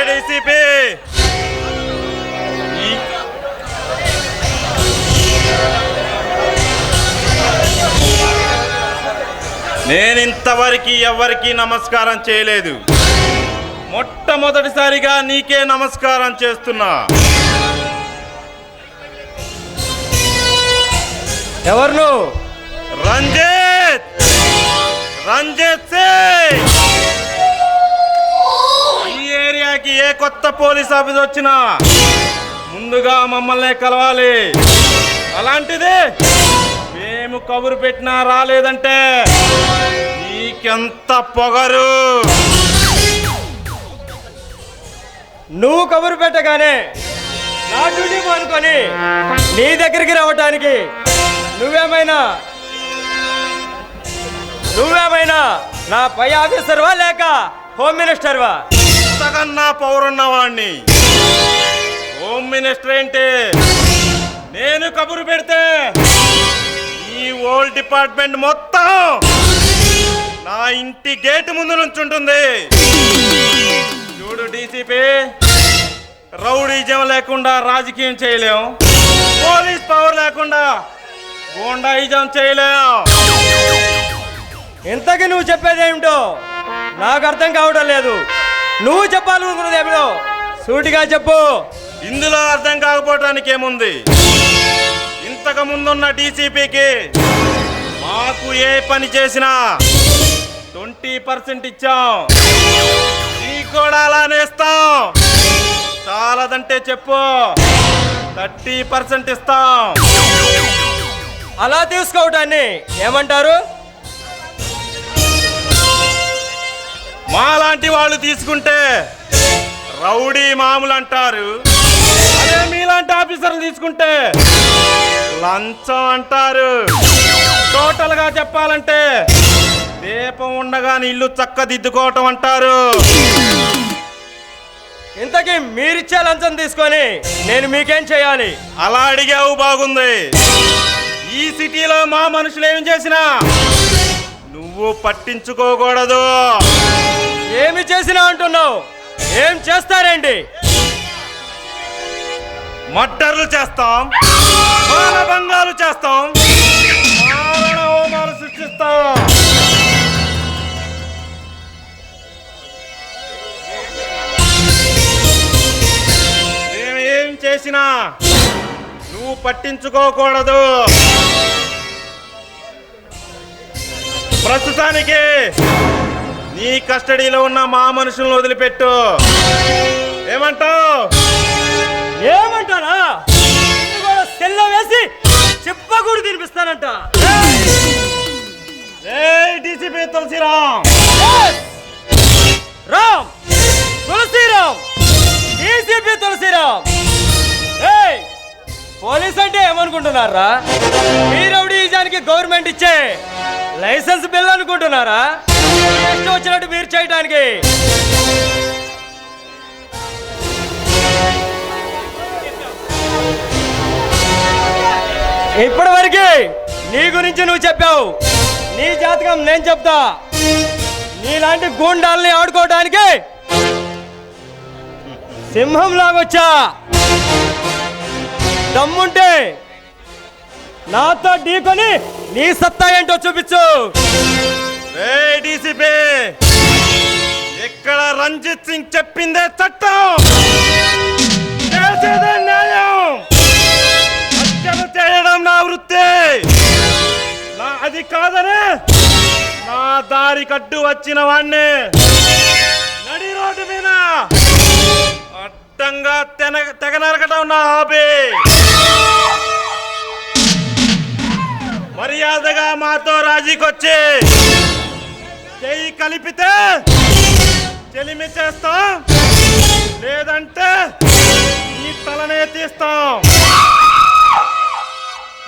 ఈ- నేనింతవరకు ఎవరికి నమస్కారం చేయలేదు. మొట్టమొదటిసారిగా నీకే నమస్కారం చేస్తున్నా. ఎవరు నువ్వు రంజిత్! రంజిత్ సింగ్! ఏరియాకి ఏ కొత్త పోలీస్ ఆఫీస్ వచ్చినా ముందుగా మమ్మల్ని కలవాలి. అలాంటిది మేము కబురు పెట్టినా రాలేదంటే నీకెంత పొగరు? నువ్వు కబురు పెట్టగానే నా డ్యూటీ అనుకొని నీ దగ్గరికి రావటానికి నువ్వేమైనా నువ్వేమైనా నా పై ఆఫీసర్వా లేక హోమ్ మినిస్టర్వా? అంతకన్నా పౌరున్నవాణ్ణి. హోమ్ మినిస్టర్ ఏంటి? నేను కబురు పెడితే ఈ ఓల్డ్ డిపార్ట్మెంట్ మొత్తం నా ఇంటి గేటు ముందు నుంచుంటుంది చూడు డీసీపీ రౌడీజం లేకుండా రాజకీయం చేయలేం. పోలీస్ పవర్ లేకుండా గోండాయిజం చేయలేం. ఇంతకీ నువ్వు చెప్పేది ఏమిటో నాకు అర్థం కావడం లేదు. నువ్వు చెప్పాలనుకున్నది ఏమిటో? సూటిగా చెప్పు. ఇందులో అర్థం కాకపోవటానికి ఏముంది ఇంతకు ముందున్న డీసీపీకి మాకు ఏ పని చేసినా ట్వంటీ పర్సెంట్ ఇచ్చాం. నీకు కూడా అలానే ఇస్తాం. చాలదంటే చెప్పు. థర్టీ పర్సెంట్ ఇస్తాం. అలా తీసుకోవటాన్ని ఏమంటారు? మాలాంటి వాళ్ళు తీసుకుంటే రౌడీ మామూలు అంటారు అదే మీలాంటి ఆఫీసర్లు తీసుకుంటే లంచం అంటారు. టోటల్గా చెప్పాలంటే దీపం ఉండగానే ఇల్లు చక్కదిద్దుకోవటం అంటారు. ఇంతకీ మీరిచ్చే లంచం తీసుకొని నేను మీకేం చేయాలి? అలా అడిగావు బాగుంది. ఈ సిటీలో మా మనుషులు ఏం చేసినా నువ్వు పట్టించుకోకూడదు. ఏమి చేసినా అంటున్నావు? ఏం చేస్తారండి? మర్డర్లు చేస్తాం. బాలభంగాలు చేస్తాం. మారణ హోమాలు సృష్టిస్తాం. మేము ఏం చేసినా నువ్వు పట్టించుకోకూడదు. ప్రస్తుతానికి నీ కస్టడీలో ఉన్న మా మనుషులను వదిలిపెట్టు. ఏమంటావు? ఏమంటారా? సెల్లో వేసి చెప్పకూడదు తినిపిస్తానంట. డీసీపీ తులసిరామ్. రామ్! తులసిరామ్! డీసీపీ తులసిరామ్! ఏయ్! పోలీస్ అంటే ఏమనుకుంటున్నారా? మీ రౌడీజానికి గవర్నమెంట్ ఇచ్చే లైసెన్స్ బిల్ అనుకుంటున్నారా? ఇష్టం వచ్చినట్టు మీరు చేయడానికి ఇప్పటి వరకు నీ గురించి నువ్వు చెప్పావు. నీ జాతకం నేను చెప్తా. నీలాంటి గూండాలని ఆడుకోవడానికి సింహం లాగొచ్చా దమ్ముంటే నాతో ఢీకొని నీ సత్తా ఏంటో చూపించు. డీసీపీ? ఇక్కడ రంజిత్ సింగ్ చెప్పిందే చట్టం. చేసేదే న్యాయం. హత్యలు చేయడం నా వృత్తి. నా అది కాదని. నా దారి కట్టు వచ్చిన వాణ్ణి. నడి రోడ్డు మీద. అడ్డంగా తెన తెగ నరకటం నా హాబీ. మర్యాదగా మాతో రాజీకొచ్చి. చెయ్యి కలిపితే చెలిమి చేస్తాం? లేదంటే ఈ తలనే తీస్తాం.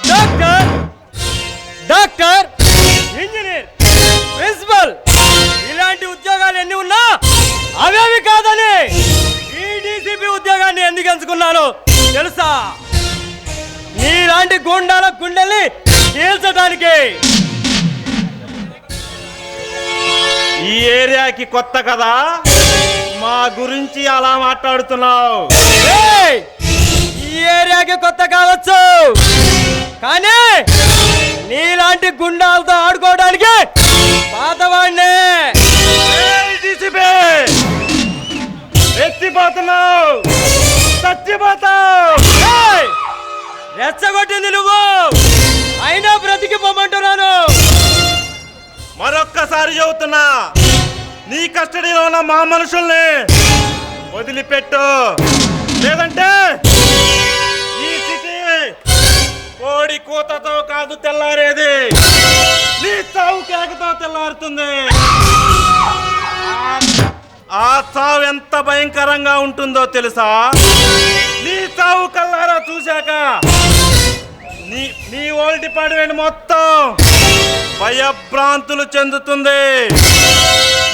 డాక్టర్! డాక్టర్! ఇంజనీర్! ప్రిన్సిపల్! ఇలాంటి ఉద్యోగాలు ఎన్ని ఉన్నా అవేవి కాదని ఈ డీసీపీ ఉద్యోగాన్ని ఎందుకు ఎంచుకున్నాను తెలుసా? నీలాంటి గుండాల గుండెల్ని చీల్చడానికి ఈ ఏరియాకి కొత్త కదా? మా గురించి అలా మాట్లాడుతున్నావు. ఈ ఏరియాకి కొత్త కావచ్చు. కానీ మరొక్కసారి చెబుతున్నా నీ కస్టడీలో ఉన్న మా మనుషుల్ని వదిలిపెట్టు. లేదంటే ఈ సిటీ కోడి కూతతో కాదు తెల్లారేది. నీ చావు కేకతో తెల్లారుతుంది. ఆ- ఆ చావు ఎంత భయంకరంగా ఉంటుందో తెలుసా? నీ చావు కల్లారా చూశాక నీ నీ ఓల్డ్ డిపార్ట్మెంట్ మొత్తం భయభ్రాంతులు చెందుతుంది.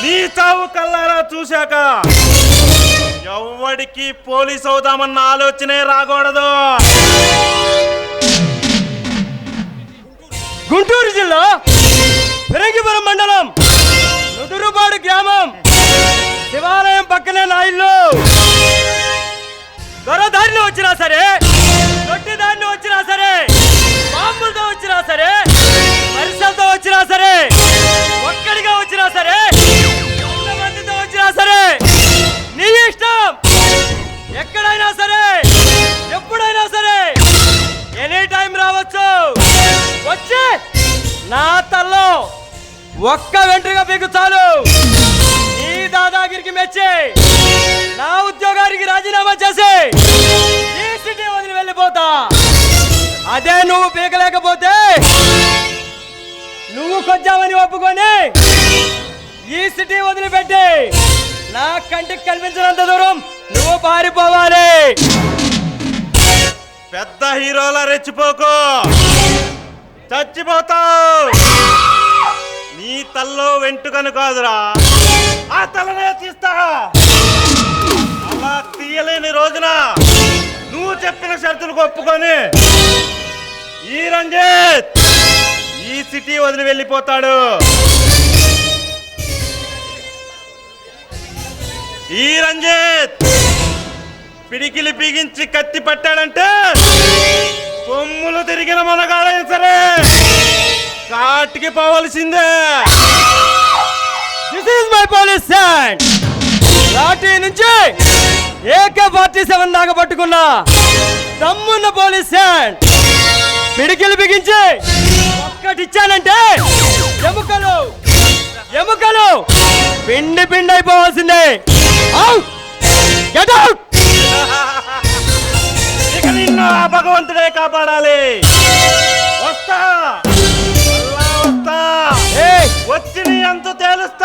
నీ చావు కల్లారా చూశాక ఎవడికి పోలీస్ అవుదామన్న ఆలోచనే రాకూడదు. గుంటూరు జిల్లా ఫిరంగిపురం మండలం నుదురుపాడు గ్రామం శివాలయం పక్కనే నా ఇల్లు. దొరదారిని వచ్చినా సరే దొడ్డి దారిని వచ్చినా సరే బాంబులతో వచ్చినా సరే నా ఉద్యోగానికి రాజీనామా చేసి ఈ సిటీ వదిలి వెళ్ళిపోతా. అదే నువ్వు పీకలేకపోతే నువ్వు కొద్దామని ఒప్పుకొని ఈ సిటీ వదిలిపెట్టి నా కంటికి కనిపించినంత దూరం నువ్వు పారిపోవాలి. పెద్ద హీరోలా రెచ్చిపోకు. చచ్చిపోతావు. నీ తల్లో వెంటుకను కాదురా. ఆ తలనే తీస్తా. తీయలేని రోజున నువ్వు చెప్పిన షరతులకు ఒప్పుకొని ఈ రంజిత్ ఈ సిటీ వదిలి వెళ్ళిపోతాడు. ఈ రంజిత్ పిడికిలి బిగించి కత్తి పట్టాడంటే కొమ్ములు తిరిగిన మనగాడైనా సరే కాటికి పోవలసిందే. This is my police stand lathi నుంచి ఏకే ఫార్టీ సెవెన్ దాకా పట్టుకున్నా. దమ్మున్న పోలీస్ స్టాండ్ పిడికిలు బిగించి ఒక్కటిచ్చానంటే ఎముకలు ఎముకలు పిండి పిండి అయిపోవాల్సిందే గెట్ అవుట్ ఇక నిన్ను ఆ భగవంతుడే కాపాడాలి. వస్తా. వస్తా. వచ్చి నీ అంతు తేలుస్తా.